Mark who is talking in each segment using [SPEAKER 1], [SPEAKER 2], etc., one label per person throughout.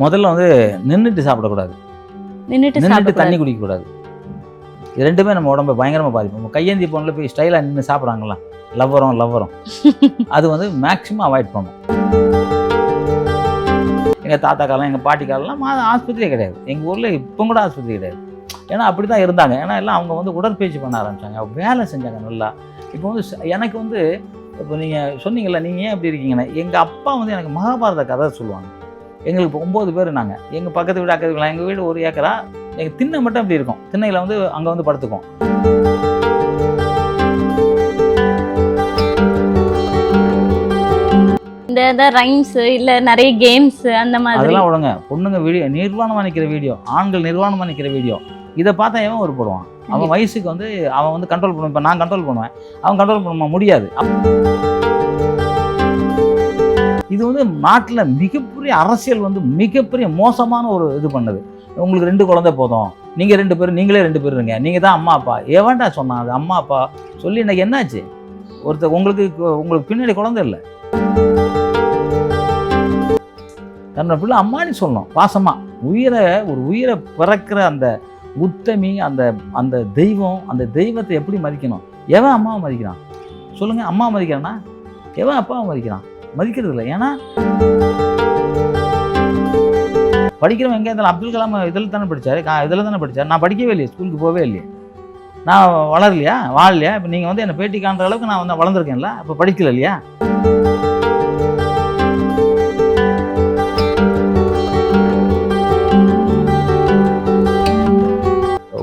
[SPEAKER 1] முதல்ல வந்து நின்றுட்டு சாப்பிடக்கூடாது. நின்றுட்டு
[SPEAKER 2] சாப்பிட
[SPEAKER 1] தண்ணி குடிக்கக்கூடாது. இது ரெண்டுமே நம்ம உடம்பை பயங்கரமாக பாதிக்கும். நம்ம கையேந்தி பொண்ணில் போய் ஸ்டைலாக நின்று சாப்பிட்றாங்களா லவ்வரம் லவ்வரம் அது வந்து மேக்ஸிமம் அவாய்ட் பண்ணும் எங்கள் தாத்தா காலம் எங்கள் பாட்டி காலம்லாம் ஆஸ்பத்திரியே கிடையாது. எங்கள் ஊரில் இப்போ கூட ஆஸ்பத்திரி கிடையாது. ஏன்னா அப்படி தான் இருந்தாங்க. ஏன்னா எல்லாம் அவங்க வந்து உடற்பயிற்சி பண்ண ஆரம்பிச்சாங்க. அவங்க வேலை செஞ்சாங்க நல்லா. இப்போ வந்து எனக்கு வந்து இப்போ நீங்கள் சொன்னீங்கல்ல நீங்கள் ஏன் இப்படி இருக்கீங்கன்னா? எங்கள் அப்பா வந்து எனக்கு மகாபாரத கதை சொல்லுவாங்க. எங்களுக்கு ஒம்பது பேர் நாங்கள் எங்கள் பக்கத்து வீடு அக்கத்து வீடு எங்கள் வீடு ஒரு ஏக்கரா. எங்கள் திண்ணை மட்டும் அப்படி இருக்கும். திண்ணையில் வந்து அங்கே வந்து படுத்துக்கும்
[SPEAKER 2] இந்த இந்த ரைம்ஸ் இல்ல நிறைய கேம்ஸ் அந்த மாதிரி.
[SPEAKER 1] அதெல்லாம் விடுங்க. பொண்ணுங்க வீடியோ நிர்வாணமாக நிற்கிற வீடியோ ஆண்கள் நிர்வாணமாக நிற்கிற வீடியோ இதை பார்த்தா எவன் ஒரு போடுவான்? அவன் வயசுக்கு வந்து அவன் வந்து கண்ட்ரோல் பண்ணுவான். இப்போ நான் கண்ட்ரோல் பண்ணுவேன். அவன் கண்ட்ரோல் பண்ண முடியாது. இது வந்து நாட்டில் மிகப்பெரிய அரசியல் வந்து மிகப்பெரிய மோசமான ஒரு இது பண்ணுது. உங்களுக்கு ரெண்டு குழந்தை போதும். நீங்கள் ரெண்டு பேரும் நீங்களே ரெண்டு பேர் இருங்க. நீங்கள் தான் அம்மா அப்பா. எவன்டா சொன்னான் அது அம்மா அப்பா? சொல்லி இன்னைக்கு என்னாச்சு? ஒருத்தர் உங்களுக்கு உங்களுக்கு பின்னாடி குழந்தை இல்லை. தன்னோட பிள்ளை அம்மான்னு சொல்லணும். பாசமாக உயிரை ஒரு உயிரை பிறக்கிற அந்த உத்தமி அந்த அந்த தெய்வம் அந்த தெய்வத்தை எப்படி மதிக்கணும்? எவன் அம்மாவை மதிக்கிறான்? சொல்லுங்கள் அம்மா மதிக்கிறானா? எவன் அப்பாவை மதிக்கிறான்? மதிக்கிறது இல்லை ஏன்னா படிக்கிறவன் எங்கே இருந்தாலும் அப்துல் கலாம் இதில் தானே படித்தார் இதில் தானே படித்தார் நான் படிக்கவே இல்லையே ஸ்கூலுக்கு போகவே இல்லையே. நான் வளரலையா? வாழலையா? இப்போ நீங்கள் வந்து என்னை பேட்டி காண்ற அளவுக்கு நான் வந்து வளர்ந்துருக்கேன்ல? அப்போ படிக்கல இல்லையா?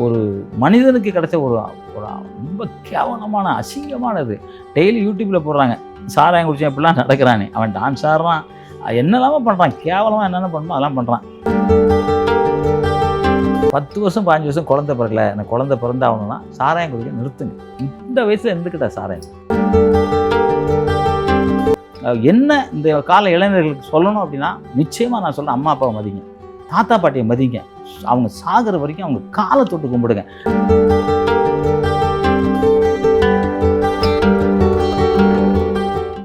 [SPEAKER 1] ஒரு மனிதனுக்கு கிடைச்ச ஒரு ஒரு ரொம்ப கேவலமான அசிங்கமானது. டெய்லி யூடியூப்பில் போடுறாங்க. சாராயம் குடிச்சேன் இப்படிலாம் நடக்கிறானே. அவன் டான்ஸ் ஆடுறான். என்னெல்லாமல் பண்ணுறான் கேவலமாக என்னென்ன பண்ணுமோ அதெல்லாம் பண்ணுறான் பத்து வருஷம் பாஞ்சு வருஷம் குழந்தை பிறக்கல. எனக்கு குழந்தை பிறந்தாகணும்னா சாராயம் குடிக்க நிறுத்துங்க. இந்த வயசில் இருந்துக்கிட்ட சாராயம். என்ன இந்த கால இளைஞர்களுக்கு சொல்லணும் அப்படின்னா நிச்சயமாக நான் சொல்கிறேன் அம்மா அப்பாவை மதிங்க. தாத்தா பாட்டியை மதிங்க. அவங்க சாகிற வரைக்கும் அவங்க காலை தொட்டு கும்பிடுங்க.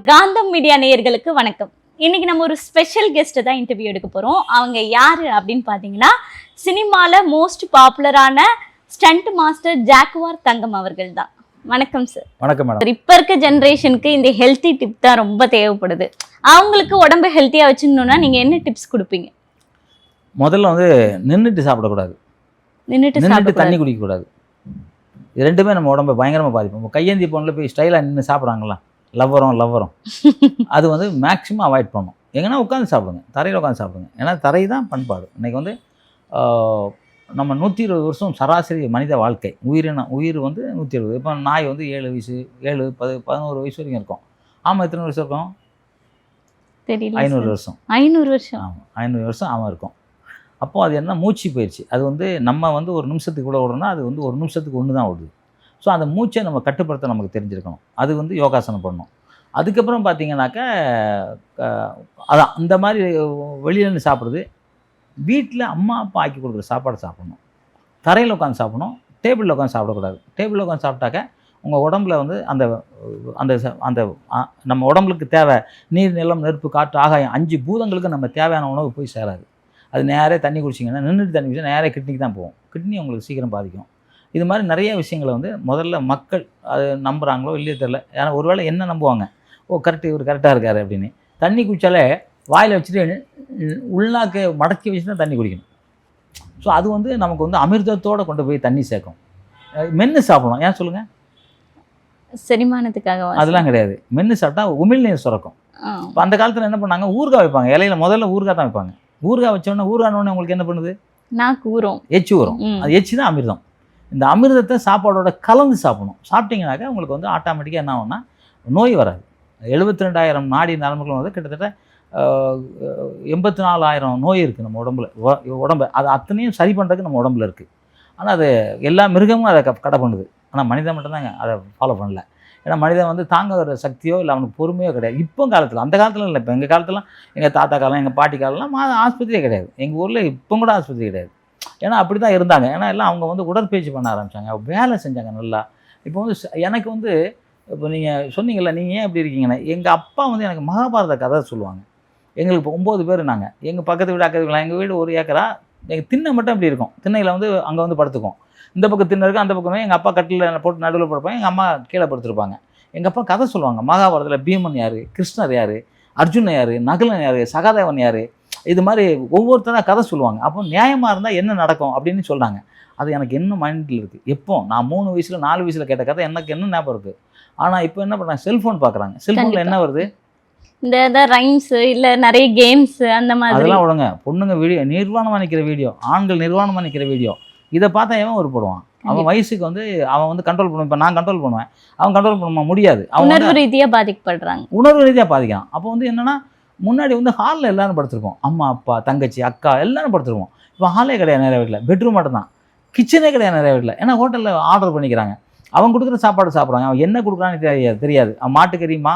[SPEAKER 2] காந்தம் மீடியா நேயர்களுக்கு வணக்கம். இன்னைக்கு நம்ம ஒரு ஸ்பெஷல் கெஸ்ட்டை தான் இன்டர்வியூ எடுக்க போறோம். அவங்க யாரு அப்படின்னு பார்த்தீங்கன்னா சினிமால மோஸ்ட் பாப்புலரான ஸ்டண்ட் மாஸ்டர் ஜாக்குவார் தங்கம் அவர்கள் தான். வணக்கம் சார்
[SPEAKER 1] வணக்கம் மேடம்
[SPEAKER 2] இப்ப இருக்க ஜென்ரேஷனுக்கு இந்த ஹெல்த்தி டிப் தான் ரொம்ப தேவைப்படுது. அவங்களுக்கு உடம்பு ஹெல்த்தியா வச்சுக்கணும்னா நீங்க என்ன டிப்ஸ் கொடுப்பீங்க?
[SPEAKER 1] முதல்ல வந்து நின்றுட்டு சாப்பிடக்கூடாது.
[SPEAKER 2] நின்னுட்டு
[SPEAKER 1] நின்றுட்டு
[SPEAKER 2] சாப்பிட
[SPEAKER 1] தண்ணி குடிக்கக்கூடாது. இது ரெண்டுமே நம்ம உடம்பை பயங்கரமாக நம்ம கையேந்தி பொண்ணில் போய் ஸ்டைலாக நின்று சாப்பிட்றாங்களா லவ்வரம் லவ்வரம். அது வந்து மேக்ஸிமம் அவாய்ட் பண்ணும் எங்கன்னா உட்காந்து சாப்பிடுங்க. தரையில் உட்காந்து சாப்பிடுங்க. ஏன்னா தரை தான் பண்பாடு. இன்னைக்கு வந்து நம்ம நூற்றி இருபது வருஷம் சராசரி மனித வாழ்க்கை. உயிரினம் உயிர் வந்து நூற்றி இருபது இப்போ நாய் வந்து ஏழு வயசு ஏழு பது பதினோரு வயசு வரைக்கும் இருக்கும். ஆமாம் எத்தனை வருஷம் இருக்கும்?
[SPEAKER 2] தெரியல
[SPEAKER 1] ஐநூறு. வருஷம்.
[SPEAKER 2] ஐநூறு வருஷம்.
[SPEAKER 1] ஆமாம் ஐநூறு வருஷம் அவன் இருக்கும். அப்போது அது என்ன? மூச்சு பயிற்சி. அது வந்து நம்ம வந்து ஒரு நிமிஷத்துக்கு கூட ஓடுறோம்னா அது வந்து ஒரு நிமிஷத்துக்கு ஒன்று தான் ஓடுது. ஸோ அந்த மூச்சை நம்ம கட்டுப்படுத்த நமக்கு தெரிஞ்சிருக்கணும். அது வந்து யோகாசனம் பண்ணணும் அதுக்கப்புறம் பார்த்தீங்கன்னாக்கா அதான் இந்த மாதிரி வெளியில இருந்து சாப்பிட்றது வீட்டில் அம்மா அப்பா ஆக்கி கொடுக்குற சாப்பாடு சாப்பிடணும். தரையில் உட்காந்து சாப்பிடணும் டேபிளில் உட்காந்து சாப்பிடக்கூடாது. டேபிளில் உட்காந்து சாப்பிட்டாக்க உங்கள் உடம்புல வந்து அந்த அந்த ச- அந்த நம்ம உடம்புக்கு தேவை நீர் நிலம் நெருப்பு காற்று ஆகாயம் அஞ்சு பூதங்களுக்கு நம்ம தேவையான உணவு போய் சேராது. அது நேரே தண்ணி குடிச்சிங்கன்னா நின்றுட்டு தண்ணி குடிச்சா நேரே கிட்னிக்கு தான் போகும். கிட்னி உங்களுக்கு சீக்கிரம் பாதிக்கும். இது மாதிரி நிறைய விஷயங்களை வந்து முதல்ல மக்கள் அது நம்புகிறாங்களோ இல்லையோ தெரில ஏன்னா ஒருவேளை என்ன நம்புவாங்க? ஓ கரெக்ட் இவர் கரெக்டாக இருக்காரு அப்படின்னு. தண்ணி குடித்தாலே வாயில் வச்சுட்டு உள்நாக்க மடக்கி வச்சு தான் தண்ணி குடிக்கணும். ஸோ அது வந்து நமக்கு வந்து அமிர்தத்தோடு கொண்டு போய் தண்ணி சேர்க்கும். மென்று சாப்பிடணும். ஏன் சொல்லுங்கள்
[SPEAKER 2] செரிமானத்துக்காக
[SPEAKER 1] அதெல்லாம் கிடையாது. மென்று சாப்பிட்டா உமிழ்நீர் சுரக்கும். இப்போ அந்த காலத்தில் என்ன பண்ணாங்க? ஊறுகாய் வைப்பாங்க. இலையில முதல்ல ஊறுகாய் தான் வைப்பாங்க. ஊறுகாய் வச்சோடனே ஊறுகானோடனே உங்களுக்கு என்ன பண்ணுது?
[SPEAKER 2] நான் கூறும்
[SPEAKER 1] எச்சி வரும் அது எச்சி தான் அமிர்தம். இந்த அமிர்தத்தை சாப்பாடோட கலந்து சாப்பிடணும். சாப்பிட்டீங்கனாக்கா உங்களுக்கு வந்து ஆட்டோமேட்டிக்காக என்ன ஆகும்னா நோய் வராது. எழுபத்தி ரெண்டாயிரம் நாடி நரம்புகள் வந்து கிட்டத்தட்ட எண்பத்தி நாலாயிரம் நோய் இருக்குது நம்ம உடம்புல. உடம்பு அது அத்தனையும் சரி பண்ணுறதுக்கு நம்ம உடம்புல இருக்குது ஆனால் அது எல்லா மிருகமும் அதை க- கடை பண்ணுது. ஆனால் மனிதன் மட்டும்தாங்க அதை ஃபாலோ பண்ணல. ஏன்னா மனிதன் வந்து தாங்குற சக்தியோ இல்லை அவனுக்கு பொறுமையோ கிடையாது. இப்போ காலத்தில் அந்த காலத்தில் இல்லை. இப்போ எங்கள் காலத்துலாம் எங்கள் தாத்தா காலம் எங்கள் பாட்டி காலம்லாம் ஆஸ்பத்திரியே கிடையாது. எங்கள் ஊரில் இப்போ கூட ஆஸ்பத்திரி கிடையாது. ஏன்னா அப்படி தான் இருந்தாங்க. ஏன்னா எல்லாம் அவங்க வந்து உடற்பயிற்சி பண்ண ஆரம்பித்தாங்க வேலை செஞ்சாங்க நல்லா. இப்போ வந்து எனக்கு வந்து இப்போ நீங்கள் சொன்னீங்கல்ல நீங்கள் ஏன் இப்படி இருக்கீங்கன்னா? எங்கள் அப்பா வந்து எனக்கு மகாபாரத கதை சொல்லுவாங்க. எங்களுக்கு இப்போ ஒம்பது பேர் நாங்கள் எங்கள் பக்கத்து வீடு அக்கத்து வீடு எங்கள் வீடு ஒரு ஏக்கரா எங்கள் திண்ணை மட்டும் அப்படி இருக்கும். திண்ணையில் வந்து அங்கே வந்து படுத்துக்கும். இந்த பக்கம் திண்ணை இருக்கும் அந்த பக்கமே எங்கள் அப்பா கட்டில் போட்டு நடுவில் படுப்பாங்க. எங்கள் அம்மா கீழே படுத்துருப்பாங்க. எங்கள் அப்பா கதை சொல்லுவாங்க. மகாபாரதத்தில் பீமன் யார்? கிருஷ்ணர் யார்? அர்ஜுனன் யார்? நகுலன் யார்? சகாதேவன் யார்? இது மாதிரி ஒவ்வொருத்தராக கதை சொல்லுவாங்க. அப்போ நியாயமாக இருந்தால் என்ன நடக்கும் அப்படின்னு சொல்கிறாங்க அது எனக்கு இன்னும் மைண்டில் இருக்குது எப்போ? நான் மூணு வயசில் நாலு வயசில் கேட்ட கதை எனக்கு என்ன ஞாபகம் இருக்குது ஆனால் இப்போ என்ன பண்ணுறாங்க செல்ஃபோன் பார்க்குறாங்க செல்ஃபோனில். என்ன வருது?
[SPEAKER 2] இந்த இந்த ரைம்ஸ் இல்ல நிறைய கேம்ஸ் அந்த மாதிரி.
[SPEAKER 1] அதெல்லாம் விடுங்க. பொண்ணுங்க வீடியோ நிர்வாணமாக நிற்கிற வீடியோ ஆண்கள் நிர்வாணமாக நிற்கிற வீடியோ இதை பார்த்தா எவன் உருப்படுவான் அவன் வயசுக்கு வந்து அவன் வந்து கண்ட்ரோல் பண்ணுவான். இப்போ நான் கண்ட்ரோல் பண்ணுவேன். அவன் கண்ட்ரோல் பண்ண முடியாது. அவன்
[SPEAKER 2] உணர்வு ரீதியா பாதிக்கப்படுறாங்க.
[SPEAKER 1] உணர்வு ரீதியாக பாதிக்கிறான். அப்போ வந்து என்னன்னா முன்னாடி வந்து ஹாலில் எல்லோரும் படுத்துருக்கோம் அம்மா அப்பா தங்கச்சி அக்கா எல்லாரும் படுத்துருக்கோம் இப்போ ஹாலே கிடையாது நிறைய வீட்டில். பெட்ரூம் மட்டும்தான். கிச்சனே கிடையாது நிறைய வீட்டில். ஏன்னா ஹோட்டலில் ஆர்டர் பண்ணிக்கிறாங்க. அவன் கொடுக்குற சாப்பாடு சாப்பிட்றாங்க. அவன் என்ன கொடுக்குறான்னு தெரியாது தெரியாது. அவன் மாட்டுக்கறிமா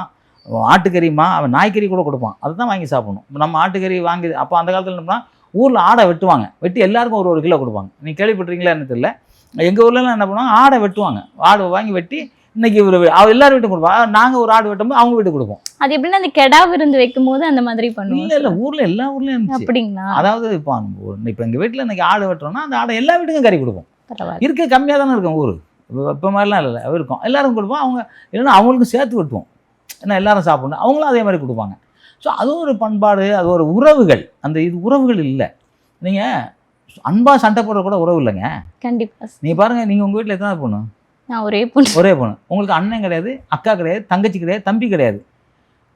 [SPEAKER 1] ஆட்டுக்கறிமா அவன் நாய்க்கறி கூட கொடுப்பான். அதை தான் வாங்கி சாப்பிடணும். இப்போ நம்ம ஆட்டுக்கறி வாங்கி அப்போ அந்த காலத்தில் என்ன ஊரில் ஆடை வெட்டுவாங்க. வெட்டி எல்லாருக்கும் ஒரு ஒரு கிலோ கொடுப்பாங்க. நீ கேள்விப்பட்டிருக்கீங்களா என்ன தெரியல. எங்கள் ஊர்லலாம் என்ன பண்ணுவாங்க? ஆடை வெட்டுவாங்க. ஆடை வாங்கி வெட்டி இன்னைக்கு இவர் அவ எல்லாரும் வீட்டுக்கு கொடுப்பாங்க நாங்கள் ஒரு ஆடு வெட்டும்போது அவங்க வீட்டுக்கு கொடுப்போம்.
[SPEAKER 2] அது எப்படின்னா அந்த கெடா விருந்து வைக்கும் போது அந்த மாதிரி பண்ணுவோம்
[SPEAKER 1] இல்ல இல்ல ஊர்ல எல்லா ஊர்லயும்
[SPEAKER 2] அப்படிங்களா?
[SPEAKER 1] அதாவது இப்போ இப்போ எங்க வீட்டுல இன்னைக்கு ஆடு வெட்டுறோம்னா அந்த ஆடை எல்லா வீட்டுக்கும் கறி கொடுப்போம். இருக்க கம்மியா தானே இருக்கும் ஊர். இப்போ மாதிரிலாம் இல்லை இருக்கும். எல்லாரும் கொடுப்போம். அவங்க இல்லைன்னா அவங்களுக்கும் சேர்த்து வெட்டுவோம். ஏன்னா எல்லாரும் சாப்பிடணும். அவங்களும் அதே மாதிரி கொடுப்பாங்க. ஸோ அது ஒரு பண்பாடு அது ஒரு உறவுகள். அந்த இது உறவுகள் இல்லை. நீங்க அன்பா சண்டை போடுற கூட உறவு இல்லைங்க.
[SPEAKER 2] கண்டிப்பா sir.
[SPEAKER 1] நீங்க பாருங்க நீங்க உங்க வீட்டில் எத்தனை பொண்ணு
[SPEAKER 2] நான் ஒரே பொண்ணு.
[SPEAKER 1] ஒரே பொண்ணு. உங்களுக்கு அண்ணன் கிடையாது அக்கா கிடையாது தங்கச்சி கிடையாது தம்பி கிடையாது.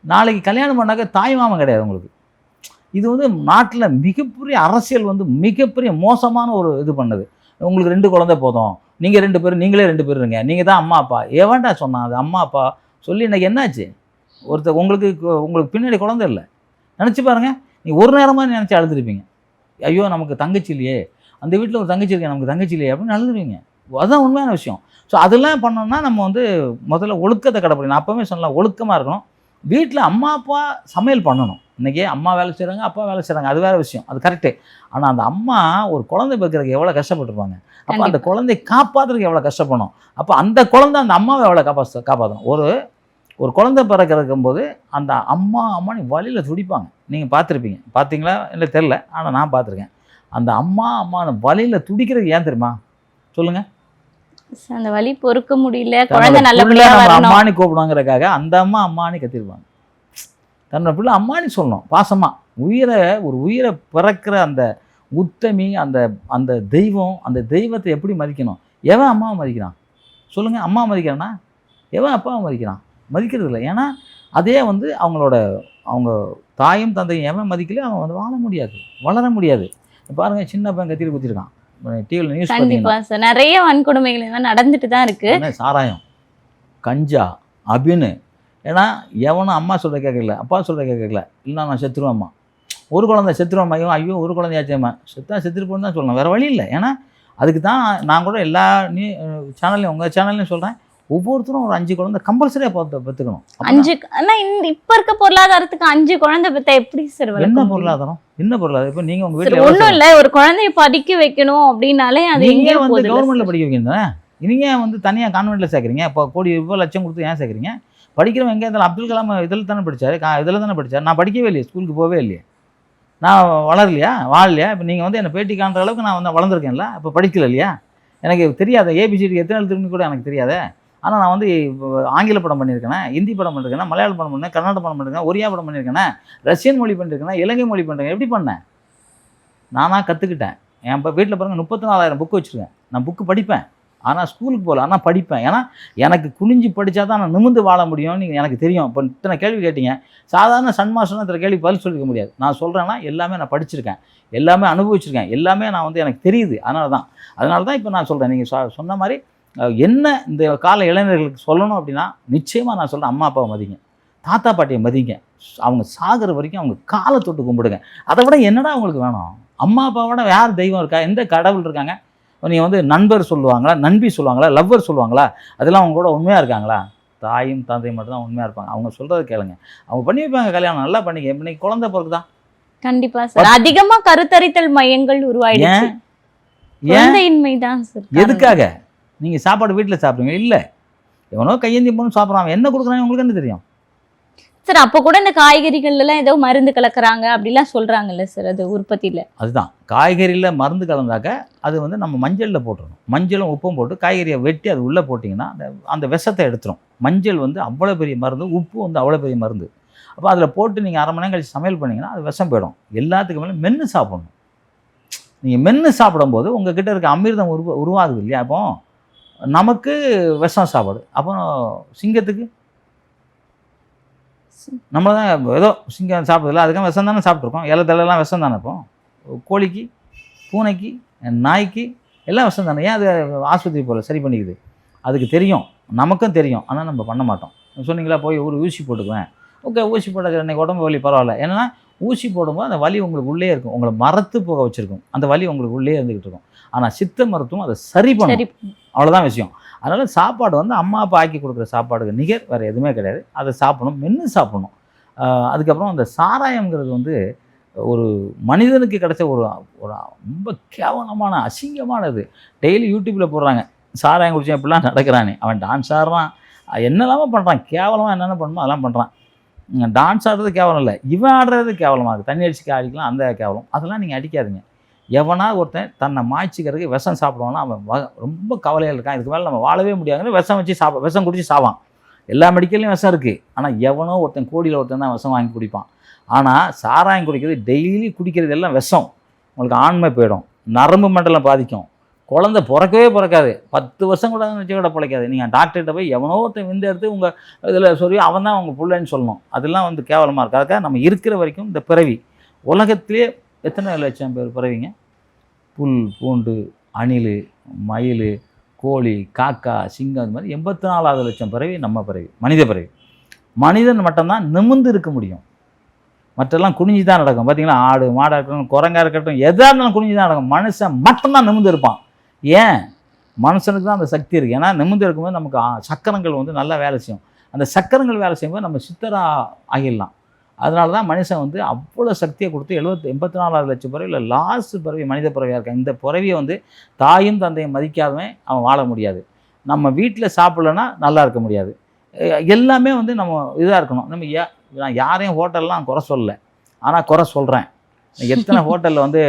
[SPEAKER 1] நாளைக்கு கல்யாணம் பண்ணாக்க தாய் மாமன் கிடையாது உங்களுக்கு. இது வந்து நாட்டில் மிகப்பெரிய அரசியல் வந்து மிகப்பெரிய மோசமான ஒரு இது பண்ணுது. உங்களுக்கு ரெண்டு குழந்தை போதும். நீங்கள் ரெண்டு பேரும் நீங்களே ரெண்டு பேர் இருங்க. நீங்கள் தான் அம்மா அப்பா. ஏவாண்டா சொன்னான் அது? அம்மா அப்பா. சொல்லி இன்னைக்கு என்னாச்சு? ஒருத்தர் உங்களுக்கு உங்களுக்கு பின்னாடி குழந்தை இல்லை. நினச்சி பாருங்கள் நீ ஒரு நேரமாக நினச்சி அழுதுருப்பீங்க ஐயோ நமக்கு தங்கச்சி இல்லையே. அந்த வீட்டில் ஒரு தங்கச்சி இருக்கேன் நமக்கு தங்கச்சி இல்லையே அப்படின்னு அழுதுருவீங்க. அதுதான் உண்மையான விஷயம். ஸோ அதெல்லாம் பண்ணோம்னா நம்ம வந்து முதல்ல ஒழுக்கத்தை கடைப்பிடிக்கணும் அப்போவே சொல்லலாம் ஒழுக்கமாக இருக்கணும். வீட்டில் அம்மா அப்பா சமையல் பண்ணணும். இன்றைக்கி அம்மா வேலை செய்கிறாங்க அப்பா வேலை செய்கிறாங்க அது வேறு விஷயம். அது கரெக்டு ஆனால் அந்த அம்மா ஒரு குழந்தை பிறக்கிறதுக்கு எவ்வளோ கஷ்டப்பட்டிருப்பாங்க. அப்போ அந்த. குழந்தைய காப்பாற்றுறதுக்கு எவ்வளோ கஷ்டப்படணும். அப்போ அந்த குழந்தை அந்த அம்மாவை எவ்வளோ காப்பாற்ற காப்பாற்றணும் ஒரு ஒரு குழந்தை பிறக்கிறதுக்கும் போது அந்த அம்மா அம்மானி வழியில் துடிப்பாங்க. நீங்கள் பார்த்துருப்பீங்க. பார்த்தீங்களா? இல்லை தெரில. ஆனால் நான் பார்த்துருக்கேன். அந்த அம்மா அம்மா அந்த வழியில் துடிக்கிறதுக்கு ஏன் தெரியுமா? சொல்லுங்கள்
[SPEAKER 2] அந்த வலி பொறுக்க முடியல. குழந்தை நல்லபடியா வரணும்.
[SPEAKER 1] அம்மானி கூப்பிடுவாங்கிறக்காக அந்த அம்மா அம்மானி கத்திருப்பாங்க தன்னோட பிள்ளை அம்மானி சொல்லணும். பாசமா. உயிரை ஒரு உயிரை பிறக்கிற அந்த உத்தமி அந்த அந்த தெய்வம் அந்த தெய்வத்தை எப்படி மதிக்கணும்? எவன் அம்மாவை மதிக்கிறான்? சொல்லுங்க அம்மா மதிக்கிறானா? எவன் அப்பாவை மதிக்கிறான்? மதிக்கிறது இல்லை. ஏன்னா அதே வந்து அவங்களோட அவங்க தாயும் தந்தையும் எவன் மதிக்கல அவன் வந்து வாழ முடியாது. வளர முடியாது. பாருங்க சின்ன பையன் கத்திரி குத்திருக்கான். டிவியில் நியூஸ் பார்த்தீங்கன்னா
[SPEAKER 2] கண்டிப்பா சார் நிறைய வன்கொடுமைகள் எல்லாம் நடந்துட்டு தான் இருக்கு.
[SPEAKER 1] சாராயம் கஞ்சா அபின்னு ஏன்னா எவனும் அம்மா சொல்கிற கேட்கல அப்பா சொல்கிற கேட்கல இல்லை நான் செத்துருவேம்மா. ஒரு குழந்தை செத்துருவேம்மா ஐயோ ஐயோ ஒரு குழந்தையாச்சேம்மா செத்தா செத்துருப்போன்னு தான் சொல்லணும். வேறு வழி இல்லை. ஏன்னா அதுக்கு தான் நான் கூட எல்லா நீ சேனல்லையும் உங்கள் சேனல்லையும் சொல்கிறேன் ஒவ்வொருத்தரும் ஒரு அஞ்சு குழந்தை கம்பல்சரியாக பார்த்து பெற்றுக்கணும்
[SPEAKER 2] அஞ்சு ஆனா இந்த இப்ப இருக்க பொருளாதாரத்துக்கு அஞ்சு குழந்தை பெத்தா எப்படி சார்
[SPEAKER 1] என்ன பொருளாதாரம்? என்ன பொருளாதாரம்? இப்போ நீங்கள் உங்கள் வீட்டில்
[SPEAKER 2] ஒண்ணும் இல்ல ஒரு குழந்தைய படிக்க வைக்கணும் அப்படின்னாலே அது எங்கே
[SPEAKER 1] வந்து
[SPEAKER 2] போகுது
[SPEAKER 1] கவர்மெண்ட்டில் படிக்க வைக்கணும் தானே நீங்கள் வந்து தனியாக கான்வெண்ட்டில் சேர்க்குறீங்க. இப்போ கோடி ரூபாய் லட்சம் கொடுத்து ஏன் சேர்க்குறீங்க? படிக்கிறவன் எங்கே இருந்தாலும் அப்துல் கலாம் இதில் தானே படிச்சாரு? கா இதில் தானே படிச்சார்? நான் படிக்கவே இல்லையே ஸ்கூலுக்கு போகவே இல்லையே. நான் வளரலையா? வாழலையா? இப்போ நீங்கள் வந்து என்னை பேட்டி காண்ற அளவுக்கு நான் வந்து வளர்ந்துருக்கேன்ல இப்போ படிக்கல இல்லையா? எனக்கு தெரியாத ஏபிசிடி எத்தனை எழுத்துன்னு கூட எனக்கு தெரியாதே. ஆனால் நான் வந்து இப்போ ஆங்கில படம் பண்ணியிருக்கேன் ஹிந்தி படம் பண்ணியிருக்கேன் மலையாள படம் பண்ணேன் கர்நாடக படம் பண்ணியிருக்கேன் ஒரியா படம் பண்ணியிருக்கேன் ரஷ்யன் மொழி பண்ணியிருக்கேன் இலங்கை மொழி பண்ணிருக்கேன் எப்படி பண்ணேன்? நானாக கற்றுக்கிட்டேன் என் இப்போ வீட்டில் பாருங்கள் முப்பத்தி நாலாயிரம் புக்கு வச்சுருக்கேன். நான் புக்கு படிப்பேன். ஆனால் ஸ்கூலுக்கு போகல ஆனால் படிப்பேன். ஏன்னா எனக்கு குனிஞ்சு படித்தா தான் நான் நிமிந்து வாழ முடியும்னு நீங்கள் எனக்கு தெரியும். இப்போ இத்தனை கேள்வி கேட்டீங்க. சாதாரண சன்மாசம் இத்தனை கேள்வி பதில் சொல்லிக்க முடியாது. நான் சொல்கிறேன்னா எல்லாமே நான் படிச்சிருக்கேன். எல்லாமே அனுபவிச்சிருக்கேன். எல்லாமே நான் வந்து எனக்கு தெரியுது. அதனால தான் அதனால தான் இப்போ நான் சொல்கிறேன் நீங்கள் சொன்ன மாதிரி என்ன இந்த கால இளைஞர்களுக்கு சொல்லணும் அப்படின்னா நிச்சயமாக நான் சொல்கிறேன் அம்மா அப்பாவை மதிங்க. தாத்தா பாட்டியை மதிங்க. அவங்க சாகிற வரைக்கும் அவங்க காலை தொட்டு கும்பிடுங்க. அதை விட என்னடா அவங்களுக்கு வேணும்? அம்மா அப்பாவோட யார் தெய்வம் இருக்கா? எந்த கடவுள் இருக்காங்க? நீங்கள் வந்து நண்பர் சொல்லுவாங்களா? நண்பி சொல்லுவாங்களா? லவ்வர் சொல்லுவாங்களா? அதெல்லாம் அவங்க கூட உண்மையாக இருக்காங்களா? தாயும் தந்தையும் மட்டும் தான் உண்மையாக இருப்பாங்க. அவங்க சொல்கிறத கேளுங்க. அவங்க பண்ணி வைப்பாங்க கல்யாணம் நல்லா பண்ணிக்க. இன்னைக்கு குழந்தை பிறகுதா
[SPEAKER 2] கண்டிப்பா சார் அதிகமா கருத்தரித்தல் மையங்கள் உருவாயிடுச்சு.
[SPEAKER 1] ஏன்? எதுக்காக? நீங்கள் சாப்பாடு வீட்டில் சாப்பிடுங்க இல்லை. எவனோ கையேந்தி போன்னு சாப்பிட்றான். என்ன கொடுக்குறான் உங்களுக்கு என்ன தெரியும்?
[SPEAKER 2] சார் அப்போ கூட இந்த காய்கறிகள்ல எல்லாம் ஏதோ மருந்து கலக்குறாங்க அப்படிலாம் சொல்றாங்கல்ல சார் அது உற்பத்தியில?
[SPEAKER 1] அதுதான். காய்கறியில் மருந்து கலந்தாக்க அது வந்து நம்ம மஞ்சளில் போட்டுறணும். மஞ்சளும் உப்பும் போட்டு காய்கறியை வெட்டி அது உள்ளே போட்டிங்கன்னா அந்த அந்த விஷத்தை எடுத்துரும். மஞ்சள் வந்து அவ்வளோ பெரிய மருந்து உப்பு வந்து அவ்வளோ பெரிய மருந்து. அப்போ அதில் போட்டு நீங்கள் அரை மணி நேரம் கழிச்சு சமையல் பண்ணிங்கன்னா அது விஷம் போயிடும். எல்லாத்துக்கு மேலே மென்று சாப்பிடணும். நீங்கள் மென்று சாப்பிடும்போது உங்கள் கிட்ட இருக்க அமிர்தம் உருவ உருவாகுது இல்லையா அப்போ நமக்கு விஷம் சாப்பாடு. அப்புறம் சிங்கத்துக்கு? நம்ம தான் ஏதோ சிங்கம் சாப்பிட்றதில்ல அதுக்காக விஷம் தானே சாப்பிட்ருக்கோம் இலை தலையெல்லாம் விஷம் தானே இப்போ? கோழிக்கு பூனைக்கு நாய்க்கு எல்லாம் விஷம் தானே. ஏன் அது ஆஸ்பத்திரி போகல சரி பண்ணிக்குது? அதுக்கு தெரியும். நமக்கும் தெரியும். ஆனால் நம்ம பண்ண மாட்டோம். சொன்னீங்களா போய் ஒரு ஊசி போட்டுக்குவேன். ஓகே ஊசி போட்ட இன்னைக்கு உடம்பு வலி பரவாயில்ல. ஏன்னா ஊசி போடும்போது அந்த வலி உங்களுக்கு உள்ளே இருக்கும். உங்களை மரத்து போக வச்சிருக்கும். அந்த வலி உங்களுக்கு உள்ளே இருந்துகிட்டு இருக்கும். ஆனால் சித்த மருத்துவம் அதை சரி பண்ணும் அவ்வளோதான் விஷயம். அதனால் சாப்பாடு வந்து அம்மா அப்பா ஆக்கி கொடுக்குற சாப்பாடுக்கு நிகர் வேறு எதுவுமே கிடையாது. அதை சாப்பிடணும் மென்று சாப்பிடணும். அதுக்கப்புறம் அந்த சாராயம்ங்கிறது வந்து ஒரு மனிதனுக்கு கிடைச்ச ஒரு ஒரு ரொம்ப கேவலமான அசிங்கமானது. டெய்லி யூடியூப்பில் போடுறாங்க. சாராயம் குடிச்சா இப்படிலாம் நடக்கிறானே. அவன் டான்ஸ் ஆடுறான். என்னெல்லாமோ பண்ணுறான் கேவலமாக என்னென்ன பண்ணணுமோ அதெல்லாம் பண்ணுறான் டான்ஸ் ஆடுறது கேவலம் இல்லை. இவன் ஆடுறது கேவலமாக தண்ணி அடிச்சு அடிக்கலாம் அந்த கேவலம். அதெல்லாம் நீங்கள் அடிக்காதீங்க. எவனா ஒருத்தன் தன்னை மாய்ச்சிக்கிறதுக்கு விஷம் சாப்பிடுவான்னா அவன் ரொம்ப கவலையில் இருக்கான். இதுக்கு மேலே நம்ம வாழவே முடியாதுன்னு விஷம் வச்சு சாப்ப விஷம் குடிச்சு சாவான். எல்லா மெடிக்கல்லையும் விஷம் இருக்குது ஆனால் எவனோ ஒருத்தன் கோடியில் ஒருத்தன் தான் விஷம் வாங்கி குடிப்பான். ஆனால் சாராயம் குடிக்கிறது டெய்லி குடிக்கிறது எல்லாம் விஷம். உங்களுக்கு ஆண்மை போயிடும். நரம்பு மண்டலம் பாதிக்கும். குழந்தை பிறக்கவே பிறக்காது. பத்து வருஷம் கூட வச்சு கூட பிழைக்காது. நீங்கள் டாக்டர்கிட்ட போய் எவனோ ஒருத்தன் விந்து எடுத்து உங்கள் இதில் சொல்லி அவன் தான் உங்கள் பிள்ளைன்னு சொல்லணும். அதெல்லாம் வந்து கேவலமாக இருக்கு அதுக்காக நம்ம இருக்கிற வரைக்கும் இந்த பிறவி. உலகத்திலே எத்தனை லட்சம் பேர் பிறவிங்க? புல் பூண்டு அணில் மயில் கோழி காக்கா சிங்கம் அது மாதிரி எண்பத்தி நாலாவது லட்சம் பிறவி நம்ம பிறவி மனித பிறவி. மனிதன் மட்டும்தான் நிமிர்ந்து இருக்க முடியும். மற்றெல்லாம் குனிஞ்சு தான் நடக்கும். பார்த்தீங்களா ஆடு மாடாக இருக்கட்டும் குரங்காக இருக்கட்டும் எதாக இருந்தாலும் குனிஞ்சு தான் நடக்கும். மனுஷன் மட்டும்தான் நிமிர்ந்து இருப்பான். ஏன்? மனுஷனுக்கு தான் அந்த சக்தி இருக்குது ஏன்னா நிமிர்ந்து இருக்கும்போது நமக்கு சக்கரங்கள் வந்து நல்லா வேலை செய்யும். அந்த சக்கரங்கள் வேலை செய்யும்போது நம்ம சித்தரா ஆகிடலாம். அதனால தான் மனுஷன் வந்து அவ்வளோ சக்தியை கொடுத்து எழுபத்தி எண்பத்தி நாலாவது லட்சம் பிறவியில் லாஸ்ட் பிறவி மனித பிறவியாக இருக்கான். இந்த பிறவியை வந்து தாயும் தந்தையும் மதிக்காதவன் அவன் வாழ முடியாது. நம்ம வீட்டில் சாப்பிடலன்னா நல்லா இருக்க முடியாது. எல்லாமே வந்து நம்ம இதாக இருக்கணும். நம்ம யா நான் யாரையும் ஹோட்டல்லாம் குறை சொல்லல. ஆனால் குறை சொல்கிறேன் எத்தனை ஹோட்டலில் வந்து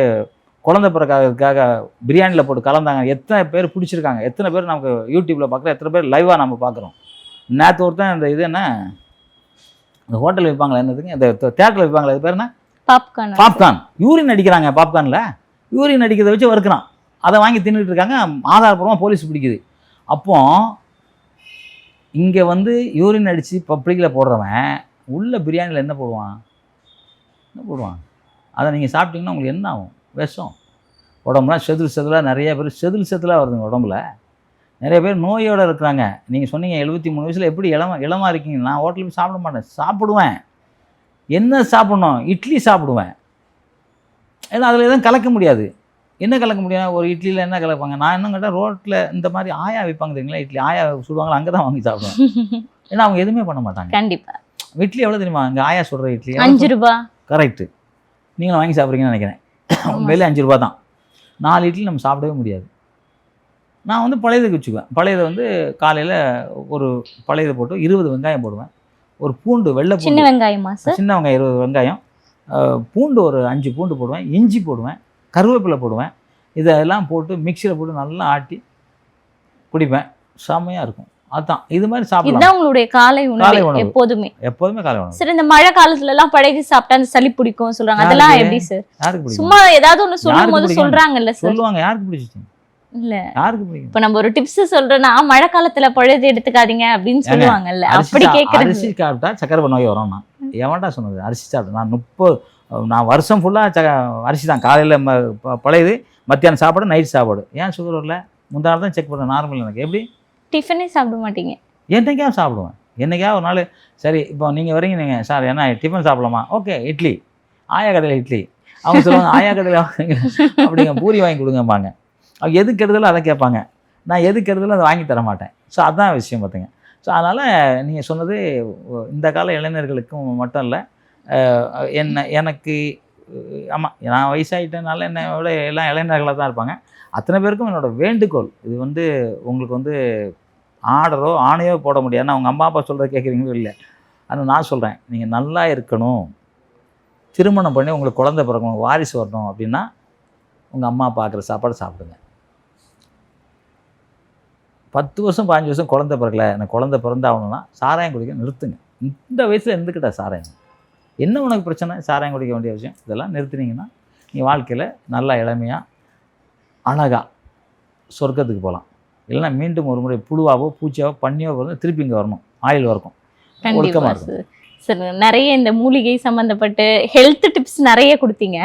[SPEAKER 1] குழந்தை பிறக்காததுக்காக பிரியாணியில் போட்டு கலந்தாங்க. எத்தனை பேர் பிடிச்சிருக்காங்க. எத்தனை பேர் நமக்கு யூடியூப்பில் பார்க்குறோம். எத்தனை பேர் லைவாக நம்ம பார்க்குறோம். நேற்று ஒருத்தன் இந்த இது என்ன? இந்த ஹோட்டல் வைப்பாங்களா? என்னதுங்க? இந்த தேட்டரில் வைப்பாங்களா? இது பேர் என்ன?
[SPEAKER 2] பாப்கார்ன்
[SPEAKER 1] பாப்கார்ன் யூரின் அடிக்கிறாங்க பாப்கார்னில் யூரின் அடிக்கிறத வச்சு வறுக்கிறான். அதை வாங்கி தின்னுட்டு இருக்காங்க. ஆதாரப்பூர்வமாக போலீஸ் பிடிக்குது. அப்போ இங்கே வந்து யூரின் அடித்து பப்ளிக்கில் போடுறவன் உள்ள பிரியாணியில் என்ன போடுவான்? என்ன போடுவான்? அதை நீங்கள் சாப்பிட்டீங்கன்னா உங்களுக்கு என்ன ஆகும்? விஷம். உடம்புலாம் செதில் செதிலாக நிறைய பேர் செதில் செதிலாக வருதுங்க உடம்புல. நிறைய பேர் நோயோடு இருக்கிறாங்க. நீங்கள் சொன்னீங்க எழுபத்தி மூணு வயசில் எப்படி இளம இளமா இருக்கீங்க? நான் ஹோட்டலில் போய் சாப்பிட மாட்டேன். சாப்பிடுவேன். என்ன சாப்பிடணும்? இட்லி சாப்பிடுவேன். ஏன்னா அதில் எதுவும் கலக்க முடியாது. என்ன கலக்க முடியும்? ஒரு இட்லியில் என்ன கலப்பாங்க? நான் என்ன கேட்டால் ரோட்டில் இந்த மாதிரி ஆயா வைப்பாங்க தெரியுங்களா? இட்லி ஆயா சுடுவாங்களா? அங்கே தான் வாங்கி சாப்பிடுவேன். ஏன்னா அவங்க எதுவுமே பண்ண மாட்டாங்க.
[SPEAKER 2] கண்டிப்பா.
[SPEAKER 1] இட்லி எவ்வளோ தெரியுமா? இங்கே ஆயா சுடுற இட்லி
[SPEAKER 2] அஞ்சு ரூபா.
[SPEAKER 1] கரெக்டு நீங்களும் வாங்கி சாப்பிட்றீங்கன்னு நினைக்கிறேன். உண்மையிலே அஞ்சு ரூபா தான் நாலு இட்லி நம்ம சாப்பிடவே முடியாது. நான் வந்து பழையதுக்கு வச்சுக்குவேன். பழையதை வந்து காலையில் ஒரு பழையதை போட்டு இருபது வெங்காயம் போடுவேன். ஒரு பூண்டு வெள்ளை
[SPEAKER 2] சின்ன
[SPEAKER 1] பூண்டு
[SPEAKER 2] வெங்காயமா சார்
[SPEAKER 1] சின்ன வெங்காயம் இருபது வெங்காயம். பூண்டு ஒரு அஞ்சு பூண்டு போடுவேன். இஞ்சி போடுவேன். கருவேப்பிலை போடுவேன். இதெல்லாம் போட்டு மிக்சியில் போட்டு நல்லா ஆட்டி குடிப்பேன். செம்மையாக இருக்கும். அதுதான் இது மாதிரி சாப்பிடலாம்.
[SPEAKER 2] இதுதான் உங்களுடைய காலை உணவு. எப்போதுமே.
[SPEAKER 1] எப்போதுமே காலை உணவு.
[SPEAKER 2] சார் இந்த மழை காலத்துல எல்லாம் பழகி சாப்பிட்டா அந்த சளி பிடிக்கும் சொல்றாங்க. அதெல்லாம்? எப்படி சார் சும்மா ஏதாவது ஒண்ணு சொல்லும் போது? சொல்றாங்கல்ல சார்
[SPEAKER 1] சொல்லுவாங்க யாருக்கு பிடிச்சிச்சு?
[SPEAKER 2] இல்ல. இப்ப நம்ம ஒரு டிப்ஸ் சொல்றோம்னா மழை காலத்துல பழுது எடுத்துக்காதீங்க அப்படின்னு சொல்லுவாங்கல்ல. அப்படி கேக்குறது.
[SPEAKER 1] அரிசி சாப்பிட்டா சக்கரை நோய் வரும் நான். எவன்டா சொன்னது? அரிசி சாப்பிட்டேன் நான் முப்பது நான் வருஷம் ஃபுல்லாக ச அரிசி தான். காலையில் பழையது மத்தியானம் சாப்பாடு நைட் சாப்பாடு. ஏன் சுகர் வரல முந்தா நாள் தான் செக் பண்ணேன் நார்மல் எனக்கு. எப்படி?
[SPEAKER 2] டிஃபனே சாப்பிட மாட்டீங்க.
[SPEAKER 1] என்னைக்கா சாப்பிடுவேன். என்னைக்கா ஒரு நாள் சரி இப்போ நீங்கள் வரீங்க நீங்கள் சார் என்ன டிஃபன் சாப்பிடலாமா? ஓகே இட்லி. ஆயா கடையில் இட்லி. அவங்க சொல்லுவாங்க ஆயா கடையில் அப்படிங்க பூரி வாங்கி கொடுங்கம்பாங்க. அவங்க எது கெடுதலோ அதை கேட்பாங்க. நான் எது கெடுதலோ அதை வாங்கி தர மாட்டேன். ஸோ அதான் விஷயம் பார்த்துங்க ஸோ அதனால் நீங்கள் சொன்னது இந்த கால இளைஞர்களுக்கும் மட்டும் இல்லை என்ன எனக்கு ஆமாம் நான் வயசாகிட்டனால என்னை விட எல்லாம் இளைஞர்களாக தான் இருப்பாங்க. அத்தனை பேருக்கும் என்னோட வேண்டுகோள். இது வந்து உங்களுக்கு வந்து ஆர்டரோ ஆணையோ போட முடியாது அவங்க அம்மா அப்பா சொல்கிறத கேட்குறீங்களோ இல்லை ஆனால் நான் சொல்கிறேன் நீங்கள் நல்லா இருக்கணும். திருமணம் பண்ணி உங்களுக்கு குழந்த பிறக்கணும் வாரிசு வரணும் அப்படின்னா உங்கள் அம்மா பார்க்குற சாப்பாடு சாப்பிடுங்க. பத்து வருஷம் பாஞ்சு வருஷம் குழந்த பிறக்கல. எனக்கு குழந்த பிறந்தாகணும்னா சாராயம் குடிக்க நிறுத்துங்க. இந்த வயசில் இருந்துக்கிட்ட சாராயம். என்ன உனக்கு பிரச்சனை? சாராயம் குடிக்க வேண்டிய விஷயம். இதெல்லாம் நிறுத்தினீங்கன்னா நீ வாழ்க்கையில் நல்லா இளமையாக அழகாக சொர்க்கத்துக்கு போகலாம். இல்லைன்னா மீண்டும் ஒரு முறை புழுவாவோ பூச்சியாவோ பண்ணியோ பிறந்து திருப்பி இங்கே வரணும். ஆயில் வரக்கும்
[SPEAKER 2] கண்டிப்பா
[SPEAKER 1] ஒழுக்கமா
[SPEAKER 2] சார். சார் நிறைய இந்த மூலிகை சம்பந்தப்பட்டு ஹெல்த் டிப்ஸ் நிறைய கொடுத்தீங்க.